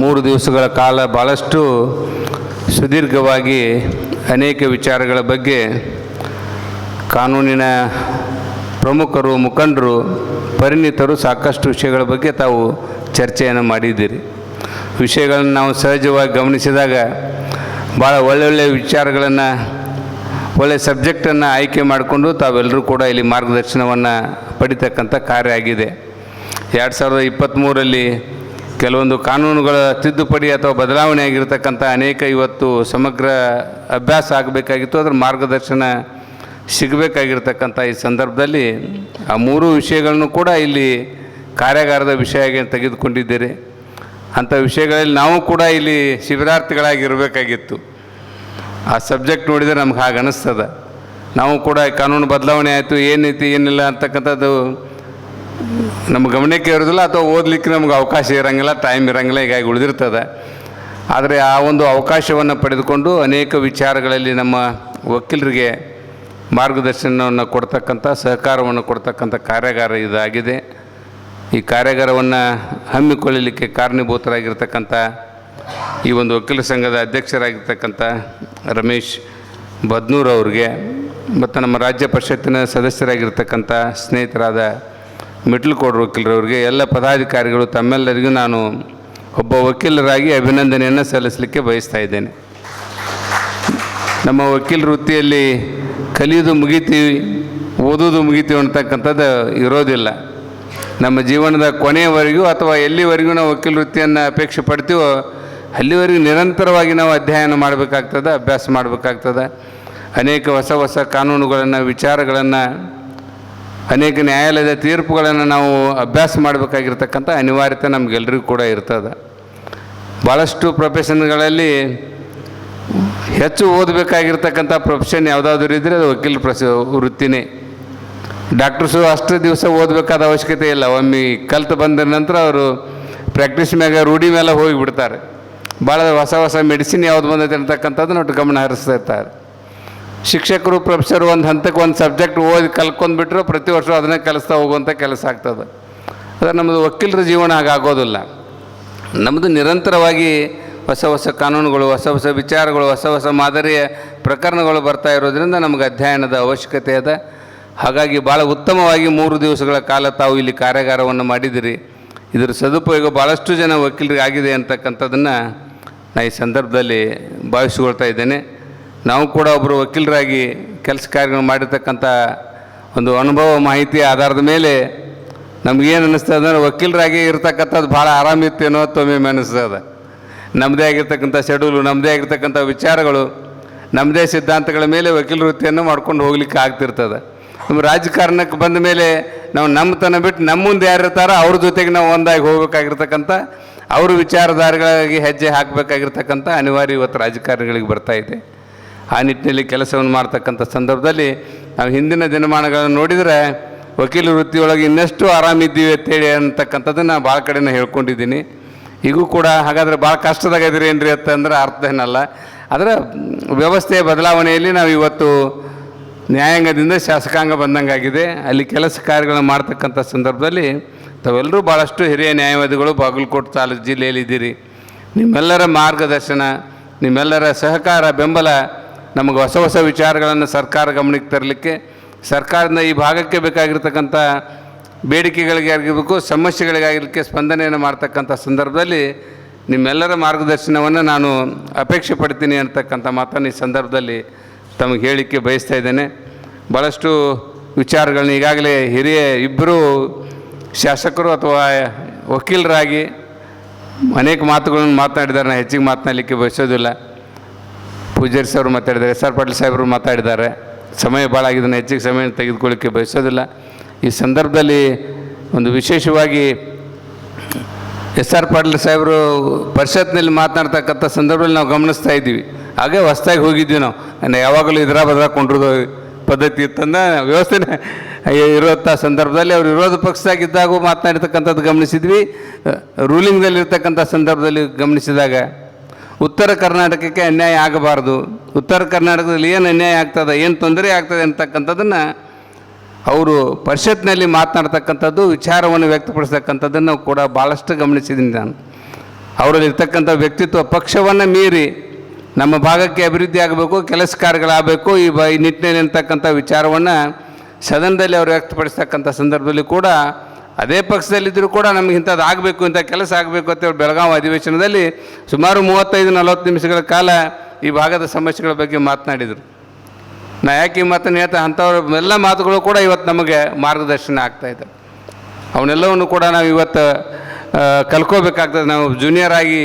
ಮೂರು ದಿವಸಗಳ ಕಾಲ ಭಾಳಷ್ಟು ಸುದೀರ್ಘವಾಗಿ ಅನೇಕ ವಿಚಾರಗಳ ಬಗ್ಗೆ ಕಾನೂನಿನ ಪ್ರಮುಖರು, ಮುಖಂಡರು, ಪರಿಣಿತರು ಸಾಕಷ್ಟು ವಿಷಯಗಳ ಬಗ್ಗೆ ತಾವು ಚರ್ಚೆಯನ್ನು ಮಾಡಿದ್ದೀರಿ. ವಿಷಯಗಳನ್ನು ನಾವು ಸಹಜವಾಗಿ ಗಮನಿಸಿದಾಗ ಭಾಳ ಒಳ್ಳೊಳ್ಳೆಯ ವಿಚಾರಗಳನ್ನು ಒಳ್ಳೆಯ ಸಬ್ಜೆಕ್ಟನ್ನು ಆಯ್ಕೆ ಮಾಡಿಕೊಂಡು ತಾವೆಲ್ಲರೂ ಕೂಡ ಇಲ್ಲಿ ಮಾರ್ಗದರ್ಶನವನ್ನು ಪಡಿತಕ್ಕಂಥ ಕಾರ್ಯ ಆಗಿದೆ. ಎರಡು ಸಾವಿರದ ಇಪ್ಪತ್ತ್ಮೂರರಲ್ಲಿ ಕೆಲವೊಂದು ಕಾನೂನುಗಳ ತಿದ್ದುಪಡಿ ಅಥವಾ ಬದಲಾವಣೆ ಆಗಿರತಕ್ಕಂಥ ಅನೇಕ ಇವತ್ತು ಸಮಗ್ರ ಅಭ್ಯಾಸ ಆಗಬೇಕಾಗಿತ್ತು, ಅದರ ಮಾರ್ಗದರ್ಶನ ಸಿಗಬೇಕಾಗಿರ್ತಕ್ಕಂಥ ಈ ಸಂದರ್ಭದಲ್ಲಿ ಆ ಮೂರು ವಿಷಯಗಳನ್ನು ಕೂಡ ಇಲ್ಲಿ ಕಾರ್ಯಾಗಾರದ ವಿಷಯ ಆಗಿ ತೆಗೆದುಕೊಂಡಿದ್ದೀರಿ ಅಂಥ ವಿಷಯಗಳಲ್ಲಿ ನಾವು ಕೂಡ ಇಲ್ಲಿ ಶಿಬಿರಾರ್ಥಿಗಳಾಗಿರಬೇಕಾಗಿತ್ತು. ಆ ಸಬ್ಜೆಕ್ಟ್ ನೋಡಿದರೆ ನಮ್ಗೆ ಹಾಗೆ ಅನ್ನಿಸ್ತದೆ ನಾವು ಕೂಡ ಕಾನೂನು ಬದಲಾವಣೆ ಆಯಿತು ಏನೈತಿ ಏನಿಲ್ಲ ಅಂತಕ್ಕಂಥದ್ದು ನಮ್ಮ ಗಮನಕ್ಕೆ ಇರೋದಿಲ್ಲ ಅಥವಾ ಓದಲಿಕ್ಕೆ ನಮ್ಗೆ ಅವಕಾಶ ಇರೋಂಗಿಲ್ಲ ಟೈಮ್ ಇರೋಂಗಿಲ್ಲ, ಹೀಗಾಗಿ ಉಳಿದಿರ್ತದೆ. ಆದರೆ ಆ ಒಂದು ಅವಕಾಶವನ್ನು ಪಡೆದುಕೊಂಡು ಅನೇಕ ವಿಚಾರಗಳಲ್ಲಿ ನಮ್ಮ ವಕೀಲರಿಗೆ ಮಾರ್ಗದರ್ಶನವನ್ನು ಕೊಡ್ತಕ್ಕಂಥ, ಸಹಕಾರವನ್ನು ಕೊಡ್ತಕ್ಕಂಥ ಕಾರ್ಯಾಗಾರ ಇದಾಗಿದೆ. ಈ ಕಾರ್ಯಾಗಾರವನ್ನು ಹಮ್ಮಿಕೊಳ್ಳಲಿಕ್ಕೆ ಕಾರಣೀಭೂತರಾಗಿರ್ತಕ್ಕಂಥ ಈ ಒಂದು ವಕೀಲ ಸಂಘದ ಅಧ್ಯಕ್ಷರಾಗಿರ್ತಕ್ಕಂಥ ರಮೇಶ್ ಬದ್ನೂರ್ ಅವ್ರಿಗೆ, ಮತ್ತು ನಮ್ಮ ರಾಜ್ಯ ಪರಿಷತ್ತಿನ ಸದಸ್ಯರಾಗಿರ್ತಕ್ಕಂಥ ಸ್ನೇಹಿತರಾದ ಮಿಟ್ಲಕೋಡ್ ವಕೀಲರವ್ರಿಗೆ ಎಲ್ಲ ಪದಾಧಿಕಾರಿಗಳು ತಮ್ಮೆಲ್ಲರಿಗೂ ನಾನು ಒಬ್ಬ ವಕೀಲರಾಗಿ ಅಭಿನಂದನೆಯನ್ನು ಸಲ್ಲಿಸಲಿಕ್ಕೆ ಬಯಸ್ತಾ ಇದ್ದೇನೆ. ನಮ್ಮ ವಕೀಲ ವೃತ್ತಿಯಲ್ಲಿ ಕಲಿಯೋದು ಮುಗಿತೀವಿ ಓದೋದು ಮುಗಿತೀವಿ ಅಂತಕ್ಕಂಥದ್ದು ಇರೋದಿಲ್ಲ. ನಮ್ಮ ಜೀವನದ ಕೊನೆಯವರೆಗೂ ಅಥವಾ ಎಲ್ಲಿವರೆಗೂ ನಾವು ವಕೀಲ ವೃತ್ತಿಯನ್ನು ಅಪೇಕ್ಷೆ ಪಡ್ತೀವೋ ಅಲ್ಲಿವರೆಗೂ ನಿರಂತರವಾಗಿ ನಾವು ಅಧ್ಯಯನ ಮಾಡಬೇಕಾಗ್ತದೆ, ಅಭ್ಯಾಸ ಮಾಡಬೇಕಾಗ್ತದೆ. ಅನೇಕ ಹೊಸ ಹೊಸ ಕಾನೂನುಗಳನ್ನು, ವಿಚಾರಗಳನ್ನು ಅನೇಕ ನ್ಯಾಯಾಲಯದ ತೀರ್ಪುಗಳನ್ನು ನಾವು ಅಭ್ಯಾಸ ಮಾಡಬೇಕಾಗಿರ್ತಕ್ಕಂಥ ಅನಿವಾರ್ಯತೆ ನಮಗೆಲ್ಲರಿಗೂ ಕೂಡ ಇರ್ತದೆ. ಭಾಳಷ್ಟು ಪ್ರೊಫೆಷನ್ಗಳಲ್ಲಿ ಹೆಚ್ಚು ಓದಬೇಕಾಗಿರ್ತಕ್ಕಂಥ ಪ್ರೊಫೆಷನ್ ಯಾವುದಾದ್ರೂ ಇದ್ದರೆ ಅದು ವಕೀಲ ಪ್ರಸ, ವೃತ್ತಿನೇ. ಡಾಕ್ಟರ್ಸು ಅಷ್ಟು ದಿವಸ ಓದಬೇಕಾದ ಅವಶ್ಯಕತೆ ಇಲ್ಲ. ಒಮ್ಮೆ ಕಲ್ತು ಬಂದ ನಂತರ ಅವರು ಪ್ರಾಕ್ಟೀಸ್ ಮ್ಯಾಗ ರೂಢಿ ಮೇಲೆ ಹೋಗಿಬಿಡ್ತಾರೆ. ಭಾಳ ಹೊಸ ಹೊಸ ಮೆಡಿಸಿನ್ ಯಾವ್ದು ಬಂದೈತೆ ಅಂತಕ್ಕಂಥದ್ದು ಒಟ್ಟು ಗಮನ ಹರಿಸ್ತಾ ಇರ್ತಾರೆ. ಶಿಕ್ಷಕರು, ಪ್ರೊಫೆಸರು ಒಂದು ಹಂತಕ್ಕೆ ಒಂದು ಸಬ್ಜೆಕ್ಟ್ ಓದಿ ಕಲ್ತ್ಕೊಂಡ್ಬಿಟ್ರೆ ಪ್ರತಿ ವರ್ಷ ಅದನ್ನೇ ಕಲಿಸ್ತಾ ಹೋಗುವಂಥ ಕೆಲಸ ಆಗ್ತದೆ. ಅದು ನಮ್ಮದು ವಕೀಲರ ಜೀವನ ಹಾಗಾಗೋದಿಲ್ಲ ನಮ್ಮದು ನಿರಂತರವಾಗಿ ಹೊಸ ಹೊಸ ಕಾನೂನುಗಳು, ಹೊಸ ಹೊಸ ವಿಚಾರಗಳು, ಹೊಸ ಹೊಸ ಮಾದರಿಯ ಪ್ರಕರಣಗಳು ಬರ್ತಾ ಇರೋದ್ರಿಂದ ನಮಗೆ ಅಧ್ಯಯನದ ಅವಶ್ಯಕತೆ ಅದ. ಹಾಗಾಗಿ ಭಾಳ ಉತ್ತಮವಾಗಿ ಮೂರು ದಿವಸಗಳ ಕಾಲ ತಾವು ಇಲ್ಲಿ ಕಾರ್ಯಾಗಾರವನ್ನು ಮಾಡಿದಿರಿ. ಇದರ ಸದುಪಯೋಗ ಭಾಳಷ್ಟು ಜನ ವಕೀಲರಿಗೆ ಆಗಿದೆ ಅಂತಕ್ಕಂಥದ್ದನ್ನು ನಾ ಈ ಸಂದರ್ಭದಲ್ಲಿ ಭಾವಿಸಿಕೊಳ್ತಾ ಇದ್ದೇನೆ. ನಾವು ಕೂಡ ಒಬ್ಬರು ವಕೀಲರಾಗಿ ಕೆಲಸ ಕಾರ್ಯಗಳು ಮಾಡಿರ್ತಕ್ಕಂಥ ಒಂದು ಅನುಭವ ಮಾಹಿತಿ ಆಧಾರದ ಮೇಲೆ ನಮಗೇನು ಅನ್ನಿಸ್ತದೆ ಅಂದರೆ ವಕೀಲರಾಗಿ ಇರ್ತಕ್ಕಂಥದ್ದು ಭಾಳ ಆರಾಮಿತ್ತೇನೋ ತೊಮ್ಮೆ ಅನ್ನಿಸ್ತದೆ ನಮ್ಮದೇ ಆಗಿರ್ತಕ್ಕಂಥ ಶೆಡ್ಯೂಲು ನಮ್ಮದೇ ಆಗಿರ್ತಕ್ಕಂಥ ವಿಚಾರಗಳು ನಮ್ಮದೇ ಸಿದ್ಧಾಂತಗಳ ಮೇಲೆ ವಕೀಲ ವೃತ್ತಿಯನ್ನು ಮಾಡ್ಕೊಂಡು ಹೋಗ್ಲಿಕ್ಕೆ ಆಗ್ತಿರ್ತದೆ. ನಮ್ಮ ರಾಜಕಾರಣಕ್ಕೆ ಬಂದ ಮೇಲೆ ನಾವು ನಮ್ಮತನ ಬಿಟ್ಟು ನಮ್ಮ ಮುಂದೆ ಯಾರು ಇರ್ತಾರೋ ಅವ್ರ ಜೊತೆಗೆ ನಾವು ಒಂದಾಗಿ ಹೋಗಬೇಕಾಗಿರ್ತಕ್ಕಂಥ, ಅವ್ರ ವಿಚಾರಧಾರೆಗಳಾಗಿ ಹೆಜ್ಜೆ ಹಾಕಬೇಕಾಗಿರ್ತಕ್ಕಂಥ ಅನಿವಾರ್ಯ ಇವತ್ತು ರಾಜಕಾರಣಿಗಳಿಗೆ ಬರ್ತಾ ಇದೆ. ಆ ನಿಟ್ಟಿನಲ್ಲಿ ಕೆಲಸವನ್ನು ಮಾಡ್ತಕ್ಕಂಥ ಸಂದರ್ಭದಲ್ಲಿ ನಾವು ಹಿಂದಿನ ದಿನಮಾನಗಳನ್ನು ನೋಡಿದರೆ ವಕೀಲ ವೃತ್ತಿಯೊಳಗೆ ಇನ್ನಷ್ಟು ಆರಾಮಿದ್ದೀವಿ ಅಂತೇಳಿ ಅಂತಕ್ಕಂಥದ್ದನ್ನು ಭಾಳ ಕಡೆನೇ ಹೇಳ್ಕೊಂಡಿದ್ದೀನಿ. ಈಗೂ ಕೂಡ ಹಾಗಾದರೆ ಭಾಳ ಕಷ್ಟದಾಗ ಇದ್ದೀರಿ ಏನ್ರಿ ಅಂತಂದ್ರೆ ಅರ್ಥ ಏನಲ್ಲ. ಆದರೆ ವ್ಯವಸ್ಥೆಯ ಬದಲಾವಣೆಯಲ್ಲಿ ನಾವು ಇವತ್ತು ನ್ಯಾಯಾಂಗದಿಂದ ಶಾಸಕಾಂಗ ಬಂದಂಗಾಗಿದೆ. ಅಲ್ಲಿ ಕೆಲಸ ಕಾರ್ಯಗಳನ್ನು ಮಾಡ್ತಕ್ಕಂಥ ಸಂದರ್ಭದಲ್ಲಿ ತಾವೆಲ್ಲರೂ ಭಾಳಷ್ಟು ಹಿರಿಯ ನ್ಯಾಯವಾದಿಗಳು ಬಾಗಲಕೋಟೆ ತಾಲೂಕು ಜಿಲ್ಲೆಯಲ್ಲಿ ಇದ್ದೀರಿ ನಿಮ್ಮೆಲ್ಲರ ಮಾರ್ಗದರ್ಶನ, ನಿಮ್ಮೆಲ್ಲರ ಸಹಕಾರ ಬೆಂಬಲ ನಮಗೆ ಹೊಸ ಹೊಸ ವಿಚಾರಗಳನ್ನು ಸರ್ಕಾರ ಗಮನಕ್ಕೆ ತರಲಿಕ್ಕೆ, ಸರ್ಕಾರದಿಂದ ಈ ಭಾಗಕ್ಕೆ ಬೇಕಾಗಿರ್ತಕ್ಕಂಥ ಬೇಡಿಕೆಗಳಿಗೆ ಆಗಿರಬೇಕು ಸಮಸ್ಯೆಗಳಿಗಾಗಿರಲಿಕ್ಕೆ ಸ್ಪಂದನೆಯನ್ನು ಮಾಡ್ತಕ್ಕಂಥ ಸಂದರ್ಭದಲ್ಲಿ ನಿಮ್ಮೆಲ್ಲರ ಮಾರ್ಗದರ್ಶನವನ್ನು ನಾನು ಅಪೇಕ್ಷೆ ಪಡ್ತೀನಿ ಅಂತಕ್ಕಂಥ ಮಾತನ್ನು ಈ ಸಂದರ್ಭದಲ್ಲಿ ತಮಗೆ ಹೇಳಲಿಕ್ಕೆ ಬಯಸ್ತಾ ಇದ್ದೇನೆ. ಭಾಳಷ್ಟು ವಿಚಾರಗಳನ್ನ ಈಗಾಗಲೇ ಹಿರಿಯ ಇಬ್ಬರು ಶಾಸಕರು ಅಥವಾ ವಕೀಲರಾಗಿ ಅನೇಕ ಮಾತುಗಳನ್ನು ಮಾತನಾಡಿದ್ದಾರೆ. ನಾನು ಹೆಚ್ಚಿಗೆ ಮಾತನಾಡಲಿಕ್ಕೆ ಬಯಸೋದಿಲ್ಲ. ಪೂಜಾರಿ ಸರ್ ಮಾತಾಡಿದ್ದಾರೆ. ಎಸ್ ಆರ್ ಪಾಟೀಲ್ ಸಾಹೇಬರು ಮಾತಾಡಿದ್ದಾರೆ. ಸಮಯ ಭಾಳ ಆಗಿದ್ದನ್ನು ಹೆಚ್ಚಿಗೆ ಸಮಯ ತೆಗೆದುಕೊಳ್ಳಿಕ್ಕೆ ಬಯಸೋದಿಲ್ಲ. ಈ ಸಂದರ್ಭದಲ್ಲಿ ಒಂದು ವಿಶೇಷವಾಗಿ ಎಸ್ ಆರ್ ಪಾಟೀಲ್ ಸಾಹೇಬರು ಪರಿಷತ್ನಲ್ಲಿ ಮಾತನಾಡ್ತಕ್ಕಂಥ ಸಂದರ್ಭದಲ್ಲಿ ನಾವು ಗಮನಿಸ್ತಾ ಇದ್ದೀವಿ. ಹಾಗೆ ಹೊಸ್ದಾಗಿ ಹೋಗಿದ್ವಿ ನಾವು. ಯಾವಾಗಲೂ ಇದರ ಬದ್ರ ಕೊಂಡಿರೋದು ಪದ್ಧತಿ ಇತ್ತಂದ ವ್ಯವಸ್ಥೆನೇ ಇರುವಂಥ ಸಂದರ್ಭದಲ್ಲಿ ಅವರು ವಿರೋಧ ಪಕ್ಷದಾಗಿದ್ದಾಗೂ ಮಾತನಾಡಿರ್ತಕ್ಕಂಥದ್ದು ಗಮನಿಸಿದ್ವಿ. ರೂಲಿಂಗ್ನಲ್ಲಿರ್ತಕ್ಕಂಥ ಸಂದರ್ಭದಲ್ಲಿ ಗಮನಿಸಿದಾಗ ಉತ್ತರ ಕರ್ನಾಟಕಕ್ಕೆ ಅನ್ಯಾಯ ಆಗಬಾರ್ದು. ಉತ್ತರ ಕರ್ನಾಟಕದಲ್ಲಿ ಏನು ಅನ್ಯಾಯ ಆಗ್ತದೆ, ಏನು ತೊಂದರೆ ಆಗ್ತದೆ ಅಂತಕ್ಕಂಥದ್ದನ್ನು ಅವರು ಪರಿಷತ್ನಲ್ಲಿ ಮಾತನಾಡ್ತಕ್ಕಂಥದ್ದು, ವಿಚಾರವನ್ನು ವ್ಯಕ್ತಪಡಿಸ್ತಕ್ಕಂಥದ್ದನ್ನು ಕೂಡ ಭಾಳಷ್ಟು ಗಮನಿಸಿದ್ದೀನಿ ನಾನು. ಅವರಲ್ಲಿರ್ತಕ್ಕಂಥ ವ್ಯಕ್ತಿತ್ವ ಪಕ್ಷವನ್ನು ಮೀರಿ ನಮ್ಮ ಭಾಗಕ್ಕೆ ಅಭಿವೃದ್ಧಿ ಆಗಬೇಕು ಕೆಲಸ ಕಾರ್ಯಗಳಾಗಬೇಕು ಈ ಬ, ಈ ನಿಟ್ಟಿನಲ್ಲಿ ಅಂತಕ್ಕಂಥ ವಿಚಾರವನ್ನು ಸದನದಲ್ಲಿ ಅವರು ವ್ಯಕ್ತಪಡಿಸ್ತಕ್ಕಂಥ ಸಂದರ್ಭದಲ್ಲಿ ಕೂಡ ಅದೇ ಪಕ್ಷದಲ್ಲಿದ್ದರೂ ಕೂಡ ನಮಗೆ ಇಂಥದ್ದು ಆಗಬೇಕು, ಇಂಥ ಕೆಲಸ ಆಗಬೇಕು ಅಂತ ಹೇಳಿ ಬೆಳಗಾವಿ ಅಧಿವೇಶನದಲ್ಲಿ ಸುಮಾರು ಮೂವತ್ತೈದು, ನಲವತ್ತು ನಿಮಿಷಗಳ ಕಾಲ ಈ ಭಾಗದ ಸಮಸ್ಯೆಗಳ ಬಗ್ಗೆ ಮಾತನಾಡಿದರು. ನಾ ಯಾಕೆ ಮಾತನ್ನು ಹೇಳ್ತಾ ಅಂಥವ್ರ ಎಲ್ಲ ಮಾತುಗಳು ಕೂಡ ಇವತ್ತು ನಮಗೆ ಮಾರ್ಗದರ್ಶನ ಆಗ್ತಾಯಿದೆ ಅವನ್ನೆಲ್ಲವನ್ನು ಕೂಡ ನಾವು ಇವತ್ತು ಕಲ್ಕೋಬೇಕಾಗ್ತದೆ ನಾವು ಜೂನಿಯರ್ ಆಗಿ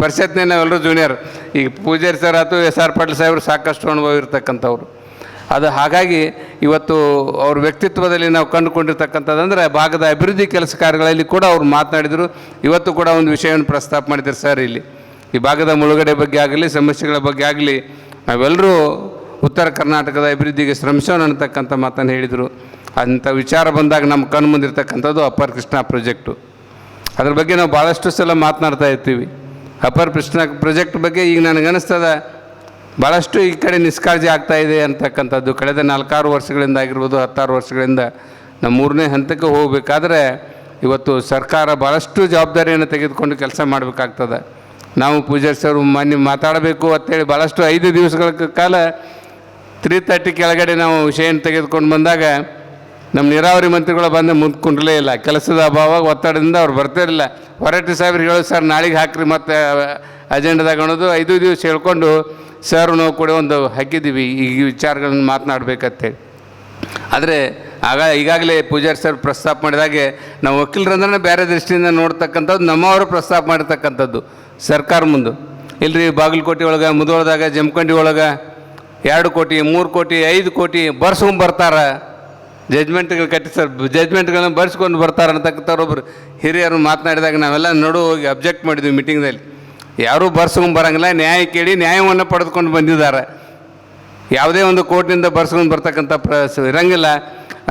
ಪರಿಷತ್ನೇ ನಾವೆಲ್ಲರೂ ಜೂನಿಯರ್ ಈಗ ಪೂಜಾರಿ ಸರ್ ಆಯ್ತು, ಎಸ್ ಆರ್ ಪಾಟೀಲ್ ಸಾಹೇಬರು ಸಾಕಷ್ಟು ಅನುಭವ ಇರ್ತಕ್ಕಂಥವ್ರು. ಅದು ಹಾಗಾಗಿ ಇವತ್ತು ಅವ್ರ ವ್ಯಕ್ತಿತ್ವದಲ್ಲಿ ನಾವು ಕಂಡುಕೊಂಡಿರ್ತಕ್ಕಂಥದ್ದಂದರೆ ಭಾಗದ ಅಭಿವೃದ್ಧಿ ಕೆಲಸ ಕಾರ್ಯಗಳಲ್ಲಿ ಕೂಡ ಅವ್ರು ಮಾತನಾಡಿದರು. ಇವತ್ತು ಕೂಡ ಒಂದು ವಿಷಯವನ್ನು ಪ್ರಸ್ತಾಪ ಮಾಡಿದ್ದಾರೆ ಸರ್ ಇಲ್ಲಿ. ಈ ಭಾಗದ ಮುಳುಗಡೆ ಬಗ್ಗೆ ಆಗಲಿ, ಸಮಸ್ಯೆಗಳ ಬಗ್ಗೆ ಆಗಲಿ, ನಾವೆಲ್ಲರೂ ಉತ್ತರ ಕರ್ನಾಟಕದ ಅಭಿವೃದ್ಧಿಗೆ ಶ್ರಮಿಸೋಣ ಅನ್ನತಕ್ಕಂಥ ಮಾತನ್ನು ಹೇಳಿದರು. ಅಂಥ ವಿಚಾರ ಬಂದಾಗ ನಮ್ಮ ಕಣ್ಣು ಮುಂದಿರ್ತಕ್ಕಂಥದ್ದು ಅಪ್ಪರ್ ಕೃಷ್ಣ ಪ್ರಾಜೆಕ್ಟು. ಅದ್ರ ಬಗ್ಗೆ ನಾವು ಭಾಳಷ್ಟು ಸಲ ಮಾತನಾಡ್ತಾ ಇರ್ತೀವಿ. ಅಪರ್ ಕೃಷ್ಣ ಪ್ರಾಜೆಕ್ಟ್ ಬಗ್ಗೆ ಈಗ ನನಗನ್ನಿಸ್ತದ ಭಾಳಷ್ಟು ಈ ಕಡೆ ನಿಷ್ಕಾಳಜಿ ಆಗ್ತಾ ಇದೆ ಅಂತಕ್ಕಂಥದ್ದು. ಕಳೆದ ನಾಲ್ಕಾರು ವರ್ಷಗಳಿಂದ ಆಗಿರ್ಬೋದು, ಹತ್ತಾರು ವರ್ಷಗಳಿಂದ ನಮ್ಮ ಮೂರನೇ ಹಂತಕ್ಕೆ ಹೋಗಬೇಕಾದ್ರೆ ಇವತ್ತು ಸರ್ಕಾರ ಭಾಳಷ್ಟು ಜವಾಬ್ದಾರಿಯನ್ನು ತೆಗೆದುಕೊಂಡು ಕೆಲಸ ಮಾಡಬೇಕಾಗ್ತದೆ. ನಾವು ಪೂಜಾರಿ ಸರ್ ಮನೆ ಮಾತಾಡಬೇಕು ಅಂತೇಳಿ ಭಾಳಷ್ಟು ಐದು ದಿವಸಗಳ ಕಾಲ ತ್ರೀ ತರ್ಟಿ ಕೆಳಗಡೆ ನಾವು ವಿಷಯನ ತೆಗೆದುಕೊಂಡು ಬಂದಾಗ ನಮ್ಮ ನೀರಾವರಿ ಮಂತ್ರಿಗಳು ಬಂದು ಮುಂದ್ಕೊಂಡ್ಲೇ ಇಲ್ಲ. ಕೆಲಸದ ಅಭಾವ, ಒತ್ತಡದಿಂದ ಅವ್ರು ಬರ್ತಿರಲಿಲ್ಲ ಹೊರಟಿ ಸಾಹೇಬ್ರು ಹೇಳೋದು, ಸರ್, ನಾಳೆಗೆ ಹಾಕ್ರಿ ಮತ್ತು ಅಜೆಂಡದಾಗ ಅನ್ನೋದು. ಐದು ದಿವಸ ಹೇಳ್ಕೊಂಡು ಸರ್, ನಾವು ಕೂಡ ಒಂದು ಹಾಕಿದ್ದೀವಿ ಈ ವಿಚಾರಗಳನ್ನು ಮಾತನಾಡಬೇಕತ್ತೆ ಆದರೆ, ಆಗ ಈಗಾಗಲೇ ಪೂಜಾರಿ ಸರ್ ಪ್ರಸ್ತಾಪ ಮಾಡಿದಾಗೆ ನಾವು ವಕೀಲರಂದ್ರೆ ಬೇರೆ ದೃಷ್ಟಿಯಿಂದ ನೋಡ್ತಕ್ಕಂಥದ್ದು, ನಮ್ಮವರು ಪ್ರಸ್ತಾಪ ಮಾಡಿರ್ತಕ್ಕಂಥದ್ದು, ಸರ್ಕಾರ ಮುಂದೆ. ಇಲ್ಲರಿ ಬಾಗಲಕೋಟೆ ಒಳಗೆ, ಮುದೋಳದಾಗ, ಜಮಖಂಡಿ ಒಳಗೆ, ಎರಡು ಕೋಟಿ, ಮೂರು ಕೋಟಿ, ಐದು ಕೋಟಿ ಬರ್ಸ್ಕೊಂಡು ಬರ್ತಾರ. ಜಜ್ಮೆಂಟ್ಗಳು ಕಟ್ಟಿ ಸರ್ ಜಜ್ಮೆಂಟ್ಗಳನ್ನ ಬರ್ಸ್ಕೊಂಡು ಬರ್ತಾರೆ ಅಂತಕ್ಕಂಥವ್ರು ಒಬ್ಬರು ಹಿರಿಯರು ಮಾತನಾಡಿದಾಗ ನಾವೆಲ್ಲ ನಡು ಹೋಗಿ ಅಬ್ಜೆಕ್ಟ್ ಮಾಡಿದ್ವಿ ಮೀಟಿಂಗ್ದಲ್ಲಿ ಯಾರೂ ಬರ್ಸ್ಕೊಂಡು ಬರಂಗಿಲ್ಲ. ನ್ಯಾಯ ಕೇಳಿ ನ್ಯಾಯವನ್ನು ಪಡೆದುಕೊಂಡು ಬಂದಿದ್ದಾರೆ. ಯಾವುದೇ ಒಂದು ಕೋರ್ಟ್ನಿಂದ ಬರ್ಸ್ಕೊಂಡು ಬರ್ತಕ್ಕಂಥ ಪ್ರ ಇರೋಂಗಿಲ್ಲ.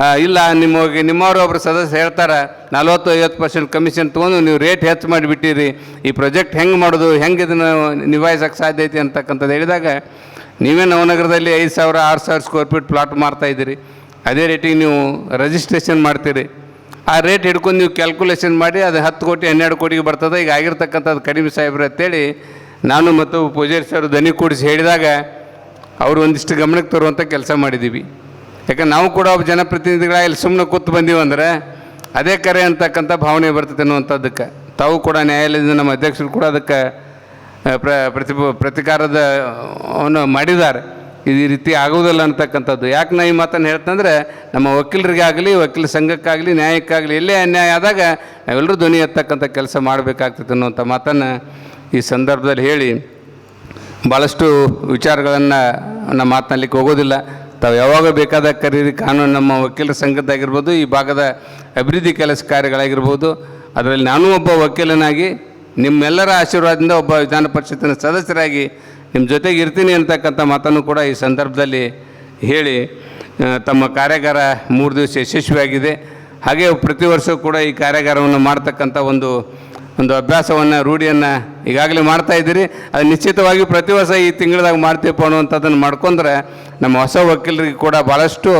ನಿಮ್ಮ ಇಲ್ಲ ನಿಮಗೆ ನಿಮ್ಮವರು ಒಬ್ಬರು ಸದಸ್ಯ ಹೇಳ್ತಾರೆ ನಲ್ವತ್ತು ಐವತ್ತು ಪರ್ಸೆಂಟ್ ಕಮಿಷನ್ ತೊಗೊಂಡು ನೀವು ರೇಟ್ ಹೆಚ್ಚು ಮಾಡಿಬಿಟ್ಟಿರಿ. ಈ ಪ್ರಾಜೆಕ್ಟ್ ಹೆಂಗೆ ಮಾಡೋದು, ಹೆಂಗೆ ಇದನ್ನು ನಿಭಾಯಿಸೋಕ್ಕೆ ಸಾಧ್ಯ ಐತಿ ಅಂತಕ್ಕಂಥದ್ದು ಹೇಳಿದಾಗ, ನೀವೇ ನವನಗರದಲ್ಲಿ ಐದು ಸಾವಿರ, ಆರು ಸಾವಿರ ಸ್ಕ್ವೇರ್ ಫೀಟ್ ಪ್ಲಾಟ್ ಮಾಡ್ತಾಯಿದ್ದೀರಿ ಅದೇ ರೇಟಿಗೆ ನೀವು ರಿಜಿಸ್ಟ್ರೇಷನ್ ಮಾಡ್ತೀರಿ. ಆ ರೇಟ್ ಹಿಡ್ಕೊಂಡು ನೀವು ಕ್ಯಾಲ್ಕುಲೇಷನ್ ಮಾಡಿ, ಅದು ಹತ್ತು ಕೋಟಿ, ಹನ್ನೆರಡು ಕೋಟಿಗೆ ಬರ್ತದೆ. ಈಗ ಆಗಿರ್ತಕ್ಕಂಥದ್ದು ಕಡಿಮೆ ಸಾಹೇಬ್ರು ಅಂತೇಳಿ ನಾನು ಮತ್ತು ಪೂಜಾರಿ ಸರ್ ದನಿ ಕೂಡಿಸಿ ಹೇಳಿದಾಗ ಅವರು ಒಂದಿಷ್ಟು ಗಮನಕ್ಕೆ ತರುವಂಥ ಕೆಲಸ ಮಾಡಿದ್ದೀವಿ. ಯಾಕಂದ್ರೆ ನಾವು ಕೂಡ ಒಬ್ಬ ಜನಪ್ರತಿನಿಧಿಗಳ ಇಲ್ಲಿ ಸುಮ್ಮನೆ ಕೂತು ಬಂದೀವಿ ಅಂದರೆ ಅದೇ ಕರೆ ಅಂತಕ್ಕಂಥ ಭಾವನೆ ಬರ್ತದೆ ಅನ್ನುವಂಥದ್ದಕ್ಕೆ. ತಾವು ಕೂಡ ನ್ಯಾಯಾಲಯದಿಂದ ನಮ್ಮ ಅಧ್ಯಕ್ಷರು ಕೂಡ ಅದಕ್ಕೆ ಪ್ರ ಪ್ರತಿ ಪ್ರತಿಕಾರದ ಅವನು ಮಾಡಿದ್ದಾರೆ. ಈ ರೀತಿ ಆಗುವುದಿಲ್ಲ ಅಂತಕ್ಕಂಥದ್ದು. ಯಾಕೆ ನಾ ಈ ಮಾತನ್ನು ಹೇಳ್ತಂದ್ರೆ ನಮ್ಮ ವಕೀಲರಿಗೆ ಆಗಲಿ ವಕೀಲ ಸಂಘಕ್ಕಾಗಲಿ, ನ್ಯಾಯಕ್ಕಾಗಲಿ, ಎಲ್ಲೇ ಅನ್ಯಾಯ ಆದಾಗ ನಾವೆಲ್ಲರೂ ಧ್ವನಿ ಎತ್ತಕ್ಕಂಥ ಕೆಲಸ ಮಾಡಬೇಕಾಗ್ತದೆ ಅನ್ನುವಂಥ ಮಾತನ್ನು ಈ ಸಂದರ್ಭದಲ್ಲಿ ಹೇಳಿ ಭಾಳಷ್ಟು ವಿಚಾರಗಳನ್ನು ನಮ್ಮ ಮಾತನಲ್ಲಿಕ್ಕೆ ಹೋಗೋದಿಲ್ಲ. ತಾವು ಯಾವಾಗ ಬೇಕಾದಾಗ ಕರೀರಿ ಕಾನೂನು ನಮ್ಮ ವಕೀಲರ ಸಂಘದ್ದಾಗಿರ್ಬೋದು, ಈ ಭಾಗದ ಅಭಿವೃದ್ಧಿ ಕೆಲಸ ಕಾರ್ಯಗಳಾಗಿರ್ಬೋದು, ಅದರಲ್ಲಿ ನಾನು ಒಬ್ಬ ವಕೀಲನಾಗಿ, ನಿಮ್ಮೆಲ್ಲರ ಆಶೀರ್ವಾದದಿಂದ ಒಬ್ಬ ವಿಧಾನ ಪರಿಷತ್ತಿನ ಸದಸ್ಯರಾಗಿ ನಿಮ್ಮ ಜೊತೆಗೆ ಇರ್ತೀನಿ ಅಂತಕ್ಕಂಥ ಮಾತನ್ನು ಕೂಡ ಈ ಸಂದರ್ಭದಲ್ಲಿ ಹೇಳಿ ತಮ್ಮ ಕಾರ್ಯಾಗಾರ ಮೂರು ದಿವಸ ಯಶಸ್ವಿಯಾಗಿದೆ. ಹಾಗೆ ಪ್ರತಿ ವರ್ಷ ಕೂಡ ಈ ಕಾರ್ಯಾಗಾರವನ್ನು ಮಾಡ್ತಕ್ಕಂಥ ಒಂದು ಒಂದು ಅಭ್ಯಾಸವನ್ನು, ರೂಢಿಯನ್ನು ಈಗಾಗಲೇ ಮಾಡ್ತಾ ಇದ್ದೀರಿ. ಅದು ನಿಶ್ಚಿತವಾಗಿ ಪ್ರತಿ ವರ್ಷ ಈ ತಿಂಗಳದಾಗ ಮಾಡ್ತೀವಪ್ಪ ಅನ್ನುವಂಥದ್ದನ್ನು ಮಾಡ್ಕೊಂಡ್ರೆ ನಮ್ಮ ಹೊಸ ವಕೀಲರಿಗೆ ಕೂಡ ಭಾಳಷ್ಟು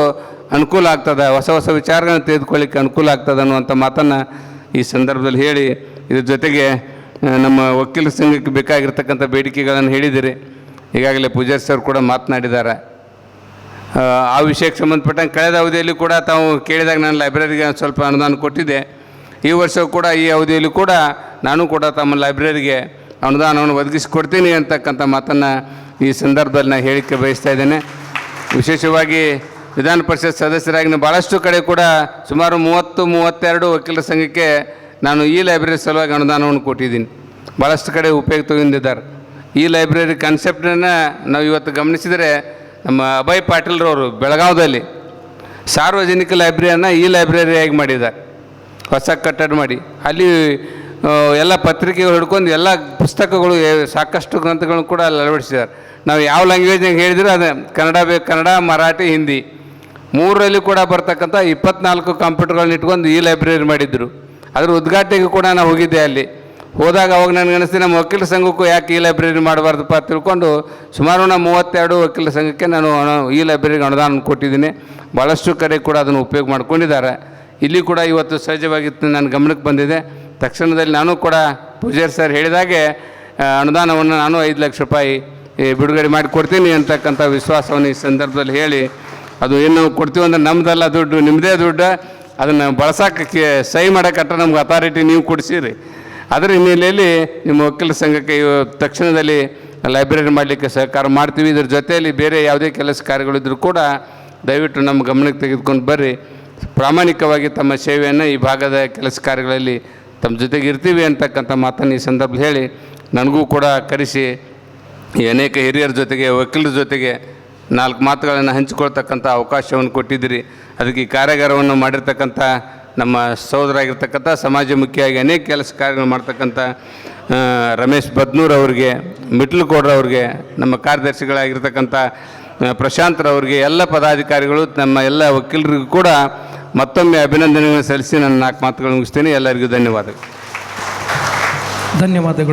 ಅನುಕೂಲ ಆಗ್ತದೆ. ಹೊಸ ಹೊಸ ವಿಚಾರಗಳನ್ನು ತೆಗೆದುಕೊಳ್ಳಿಕ್ಕೆ ಅನುಕೂಲ ಆಗ್ತದೆ ಅನ್ನುವಂಥ ಮಾತನ್ನು ಈ ಸಂದರ್ಭದಲ್ಲಿ ಹೇಳಿ, ಇದ್ರ ಜೊತೆಗೆ ನಮ್ಮ ವಕೀಲ ಸಂಘಕ್ಕೆ ಬೇಕಾಗಿರ್ತಕ್ಕಂಥ ಬೇಡಿಕೆಗಳನ್ನು ಹೇಳಿದಿರಿ. ಈಗಾಗಲೇ ಪೂಜಾರಿ ಸರ್ ಕೂಡ ಮಾತನಾಡಿದ್ದಾರೆ. ಆ, ವಿಷಯಕ್ಕೆ ಸಂಬಂಧಪಟ್ಟಂಗೆ ಕಳೆದ ಅವಧಿಯಲ್ಲಿ ಕೂಡ ತಾವು ಕೇಳಿದಾಗ ನಾನು ಲೈಬ್ರರಿಗೆ ಸ್ವಲ್ಪ ಅನುದಾನ ಕೊಟ್ಟಿದ್ದೆ. ಈ ವರ್ಷ ಕೂಡ ಈ ಅವಧಿಯಲ್ಲಿ ಕೂಡ ನಾನು ಕೂಡ ತಮ್ಮ ಲೈಬ್ರರಿಗೆ ಅನುದಾನವನ್ನು ಒದಗಿಸಿಕೊಡ್ತೀನಿ ಅಂತಕ್ಕಂಥ ಮಾತನ್ನು ಈ ಸಂದರ್ಭದಲ್ಲಿ ನಾನು ಹೇಳಿಕೆ ಬಯಸ್ತಾ ಇದ್ದೇನೆ. ವಿಶೇಷವಾಗಿ ವಿಧಾನ ಪರಿಷತ್ ಸದಸ್ಯರಾಗಿ ಭಾಳಷ್ಟು ಕಡೆ ಕೂಡ ಸುಮಾರು ಮೂವತ್ತು ಮೂವತ್ತೆರಡು ವಕೀಲರ ಸಂಘಕ್ಕೆ ನಾನು ಈ ಲೈಬ್ರರಿ ಸಲುವಾಗಿ ಅನುದಾನವನ್ನು ಕೊಟ್ಟಿದ್ದೀನಿ. ಭಾಳಷ್ಟು ಕಡೆ ಉಪಯೋಗ ತೊಗೊಂಡಿದ್ದಾರೆ ಈ ಲೈಬ್ರರಿ ಕಾನ್ಸೆಪ್ಟನ್ನು ನಾವು ಇವತ್ತು ಗಮನಿಸಿದರೆ ನಮ್ಮ ಅಭಯ್ ಪಾಟೀಲ್ರವರು ಬೆಳಗಾವದಲ್ಲಿ ಸಾರ್ವಜನಿಕ ಲೈಬ್ರರಿಯನ್ನು ಈ ಲೈಬ್ರರಿಯಾಗಿ ಮಾಡಿದ್ದಾರೆ. ಹೊಸ ಕಟ್ಟಡ ಮಾಡಿ. ಅಲ್ಲಿ ಎಲ್ಲ ಪತ್ರಿಕೆಗಳು ಹಿಡ್ಕೊಂಡು ಎಲ್ಲ ಪುಸ್ತಕಗಳು ಸಾಕಷ್ಟು ಗ್ರಂಥಗಳನ್ನು ಕೂಡ ಅಲ್ಲಿ ಅಳವಡಿಸಿದ್ದಾರೆ. ನಾವು ಯಾವ ಲ್ಯಾಂಗ್ವೇಜ್ನಾಗ ಹೇಳಿದ್ರು ಅದು, ಕನ್ನಡ ಬೇಕು ಕನ್ನಡ, ಮರಾಠಿ, ಹಿಂದಿ. ಮೂರರಲ್ಲಿ ಕೂಡ ಬರ್ತಕ್ಕಂಥ ಇಪ್ಪತ್ನಾಲ್ಕು ಕಂಪ್ಯೂಟರ್ಗಳನ್ನ ಇಟ್ಕೊಂಡು ಈ ಲೈಬ್ರರಿ ಮಾಡಿದ್ರು. ಅದ್ರ ಉದ್ಘಾಟನೆಗೆ ಕೂಡ ನಾನು ಹೋಗಿದ್ದೆ ಅಲ್ಲಿ. ಹೋದಾಗ ಅವಾಗ ನನಗೆ ಅನಿಸ್ತು ನಮ್ಮ ವಕೀಲ ಸಂಘಕ್ಕೂ ಯಾಕೆ ಈ ಲೈಬ್ರರಿ ಮಾಡಬಾರ್ದಪ್ಪ ತಿಳ್ಕೊಂಡು ಸುಮಾರು ನಾನು ಮೂವತ್ತೆರಡು ವಕೀಲ ಸಂಘಕ್ಕೆ ನಾನು ಈ ಲೈಬ್ರರಿಗೆ ಅನುದಾನ ಕೊಟ್ಟಿದ್ದೀನಿ. ಭಾಳಷ್ಟು ಕಡೆ ಕೂಡ ಅದನ್ನು ಉಪಯೋಗ ಮಾಡ್ಕೊಂಡಿದ್ದಾರೆ. ಇಲ್ಲಿ ಕೂಡ ಇವತ್ತು ಸಹಜವಾಗಿತ್ತು ನನ್ನ ಗಮನಕ್ಕೆ ಬಂದಿದೆ. ತಕ್ಷಣದಲ್ಲಿ ನಾನು ಕೂಡ ಪೂಜಾರಿ ಸರ್ ಹೇಳಿದಾಗೆ ಅನುದಾನವನ್ನು ನಾನು ಐದು ಲಕ್ಷ ರೂಪಾಯಿ ಬಿಡುಗಡೆ ಮಾಡಿ ಕೊಡ್ತೀನಿ ಅಂತಕ್ಕಂಥ ವಿಶ್ವಾಸವನ್ನು ಈ ಸಂದರ್ಭದಲ್ಲಿ ಹೇಳಿ, ಅದು ಏನು ಕೊಡ್ತೀವಿ ಅಂದರೆ ನಮ್ಮದಲ್ಲ ದುಡ್ಡು ನಿಮ್ಮದೇ ದುಡ್ಡು ಅದನ್ನು ಬಳಸೋಕ್ಕೆ ಸಹಿ ಮಾಡೋಕ್ಕಟ್ಟ ನಮ್ಗೆ ಅಥಾರಿಟಿ ನೀವು ಕೊಡಿಸಿರಿ. ಅದರ ಹಿನ್ನೆಲೆಯಲ್ಲಿ ನಿಮ್ಮ ವಕೀಲ ಸಂಘಕ್ಕೆ ತಕ್ಷಣದಲ್ಲಿ ಲೈಬ್ರರಿ ಮಾಡಲಿಕ್ಕೆ ಸಹಕಾರ ಮಾಡ್ತೀವಿ. ಇದ್ರ ಜೊತೆಯಲ್ಲಿ ಬೇರೆ ಯಾವುದೇ ಕೆಲಸ ಕಾರ್ಯಗಳಿದ್ದರೂ ಕೂಡ ದಯವಿಟ್ಟು ನಮ್ಮ ಗಮನಕ್ಕೆ ತೆಗೆದುಕೊಂಡು ಬರ್ರಿ. ಪ್ರಾಮಾಣಿಕವಾಗಿ ತಮ್ಮ ಸೇವೆಯನ್ನು ಈ ಭಾಗದ ಕೆಲಸ ಕಾರ್ಯಗಳಲ್ಲಿ ತಮ್ಮ ಜೊತೆಗೆ ಇರ್ತೀವಿ ಅಂತಕ್ಕಂಥ ಮಾತನ್ನು ಈ ಸಂದರ್ಭದಲ್ಲಿ ಹೇಳಿ, ನನಗೂ ಕೂಡ ಕರೆಸಿ ಈ ಅನೇಕ ಹಿರಿಯರ ಜೊತೆಗೆ, ವಕೀಲರ ಜೊತೆಗೆ ನಾಲ್ಕು ಮಾತುಗಳನ್ನು ಹಂಚಿಕೊಳ್ತಕ್ಕಂಥ ಅವಕಾಶವನ್ನು ಕೊಟ್ಟಿದ್ದೀರಿ. ಅದಕ್ಕೆ ಈ ಕಾರ್ಯಾಗಾರವನ್ನು ಮಾಡಿರ್ತಕ್ಕಂಥ ನಮ್ಮ ಸಹೋದರಾಗಿರ್ತಕ್ಕಂಥ ಸಮಾಜಮುಖಿಯಾಗಿ ಅನೇಕ ಕೆಲಸ ಕಾರ್ಯಗಳು ಮಾಡ್ತಕ್ಕಂಥ ರಮೇಶ್ ಬದ್ನೂರ್ ಅವರಿಗೆ ಮಿಟ್ಲುಗೌಡ್ರ ಅವ್ರಿಗೆ, ನಮ್ಮ ಕಾರ್ಯದರ್ಶಿಗಳಾಗಿರ್ತಕ್ಕಂಥ ಪ್ರಶಾಂತರವ್ರಿಗೆ ಎಲ್ಲ ಪದಾಧಿಕಾರಿಗಳು, ನಮ್ಮ ಎಲ್ಲ ವಕೀಲರಿಗೂ ಕೂಡ ಮತ್ತೊಮ್ಮೆ ಅಭಿನಂದನೆಗಳನ್ನು ಸಲ್ಲಿಸಿ ನನ್ನ ನಾಲ್ಕು ಮಾತುಗಳು ಮುಗಿಸ್ತೀನಿ. ಎಲ್ಲರಿಗೂ ಧನ್ಯವಾದಗಳು. ಧನ್ಯವಾದಗಳು.